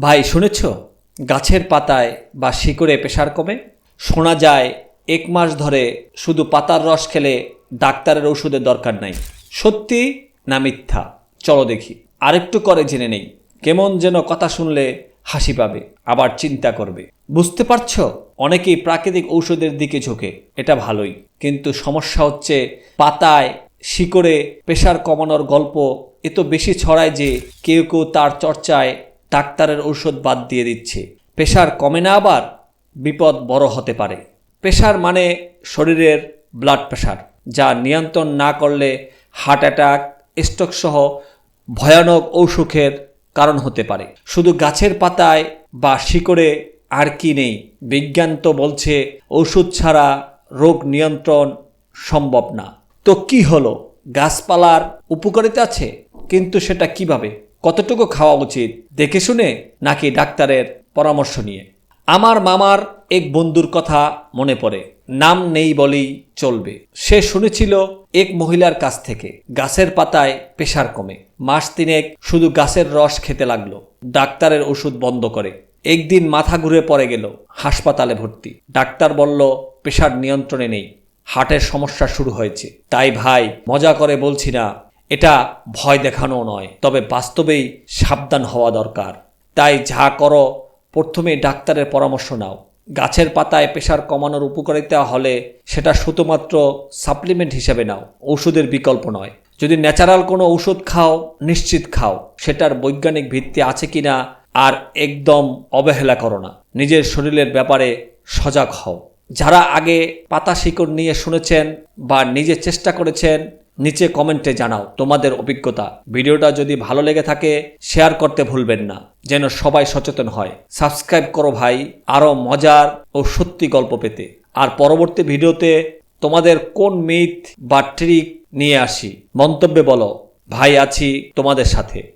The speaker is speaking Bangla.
ভাই, শুনেছ? গাছের পাতায় বা শিকড়ে প্রেশার কমে শোনা যায়, এক মাস ধরে শুধু পাতার রস খেলে ডাক্তারের ওষুধের দরকার নাই। সত্যি না মিথ্যা? চলো দেখি। আরেকটু করে জেনে নেই। কেমন যেন কথা শুনলে হাসি পাবে, আবার চিন্তা করবে। বুঝতে পারছ? অনেকেই প্রাকৃতিক ঔষধের দিকে ঝোঁকে, এটা ভালোই। কিন্তু সমস্যা হচ্ছে পাতায় শিকড়ে প্রেশার কমানোর গল্প এত বেশি ছড়ায় যে কেউ কেউ তার চর্চায় ডাক্তারের ঔষধ বাদ দিয়ে দিচ্ছে। প্রেশার কমে না আবার বিপদ বড় হতে পারে। প্রেশার মানে শরীরের ব্লাড প্রেশার যা নিয়ন্ত্রণ না করলে হার্ট অ্যাটাক স্ট্রোক সহ ভয়ানক অসুখের কারণ হতে পারে। শুধু গাছের পাতায় বা শিকড়ে আর কি নেই। বিজ্ঞান তো বলছে ওষুধ ছাড়া রোগ নিয়ন্ত্রণ সম্ভব না। তো কি হলো? গাছপালার উপকারিতা আছে? কিন্তু সেটা কীভাবে? কতটুকু খাওয়া উচিত, দেখে শুনে নাকি ডাক্তারের পরামর্শ নিয়ে? আমার মামার এক বন্ধুর কথা মনে পড়ে, নাম নেই বলেই চলবে। সে শুনেছিল এক মহিলার কাছ থেকে, গাছের পাতায় প্রেশার কমে। মাস তিনেক শুধু গাছের রস খেতে লাগল, ডাক্তারের ওষুধ বন্ধ করে। একদিন মাথা ঘুরে পড়ে গেল, হাসপাতালে ভর্তি। ডাক্তার বলল প্রেশার নিয়ন্ত্রণে নেই, হার্টের সমস্যা শুরু হয়েছে। তাই ভাই, মজা করে বলছি না এটা ভয় দেখানো নয়, তবে বাস্তবেই সাবধান হওয়া দরকার। তাই যা করো, প্রথমে ডাক্তারের পরামর্শ নাও। গাছের পাতায় প্রেশার কমানোর উপকারিতা হলে সেটা শুধুমাত্র সাপ্লিমেন্ট হিসেবে নাও ওষুধের বিকল্প নয়। যদি ন্যাচারাল কোনো ওষুধ খাও, নিশ্চিত খাও, সেটার বৈজ্ঞানিক ভিত্তি আছে কিনা আর একদম অবহেলা করো না। নিজের শরীরের ব্যাপারে সজাগ হও। যারা আগে পাতা শিকড় নিয়ে শুনেছেন বা নিজে চেষ্টা করেছেন নিচে কমেন্টে জানাও তোমাদের অভিজ্ঞতা। ভিডিওটা যদি ভালো লেগে থাকে, শেয়ার করতে ভুলবেন না, যেন সবাই সচেতন হয়। সাবস্ক্রাইব করো ভাই, আরও মজার ও সত্যি গল্প পেতে। আর পরবর্তী ভিডিওতে তোমাদের কোন মিথ বা ট্রিক নিয়ে আসি, মন্তব্যে বলো, ভাই আছি তোমাদের সাথে।